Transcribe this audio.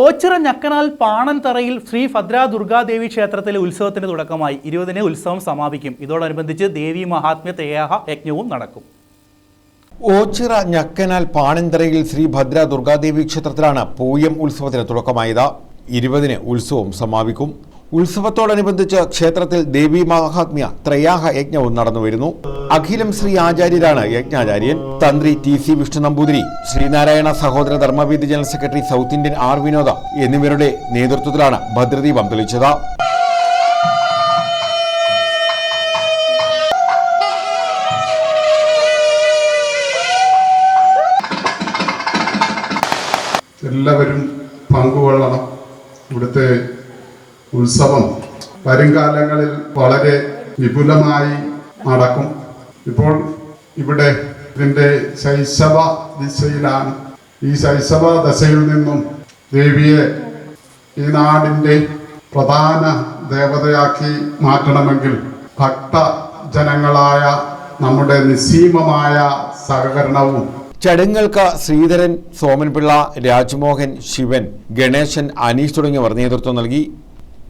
ഓച്ചിറ ഞക്കനാൽ പാണൻതറയിൽ ശ്രീ ഭദ്രാ ദുർഗാദേവി ക്ഷേത്രത്തിലെ ഉത്സവത്തിന് തുടക്കമായി ഇരുപതിന് ഉത്സവം സമാപിക്കും. ഇതോടനുബന്ധിച്ച് ദേവി മഹാത്മ്യ തേയാഹ യജ്ഞവും നടക്കും. ഓച്ചിറ ഞക്കനാൽ പാണന്തറയിൽ ശ്രീ ഭദ്ര ദുർഗാദേവി ക്ഷേത്രത്തിലാണ് പൂയം ഉത്സവത്തിന് തുടക്കമായത്. ഇരുപതിന് ഉത്സവം സമാപിക്കും. ഉത്സവത്തോടനുബന്ധിച്ച് ക്ഷേത്രത്തിൽ ദേവി മഹാത്മ്യ ത്രയാഹ യജ്ഞവും നടന്നുവരുന്നു. അഖിലം ശ്രീ ആചാര്യരാണ് യജ്ഞാചാര്യൻ. തന്ത്രി T C Vishnu Namboothiri Sreenarayana Sahodara Dharmavedi general secretary South Indian R Vinoda എന്നിവരുടെ നേതൃത്വത്തിലാണ് ഭദ്രദീപം തെളിച്ചത്. എല്ലാവരും പങ്കുകൊള്ളണം. ഇവിടുത്തെ ഉത്സവം വരുംകാലങ്ങളിൽ വളരെ വിപുലമായി നടക്കും. ഇപ്പോൾ ഇവിടെ ഇതിന്റെ ശൈശവ ദിശയിലാണ്. ഈ ശൈശവ ദശയിൽ നിന്നും ദേവിയെ ഈ നാടിന്റെ പ്രധാന ദേവതയാക്കി മാറ്റണമെങ്കിൽ ഭക്തജനങ്ങളായ നമ്മുടെ നിസ്സീമമായ സഹകരണവും ചടങ്ങുകൾക്ക് ശ്രീധരൻ സോമൻപിള്ള രാജ്മോഹൻ ശിവൻ ഗണേശൻ അനീഷ് തുടങ്ങിയവർ നേതൃത്വം നൽകി.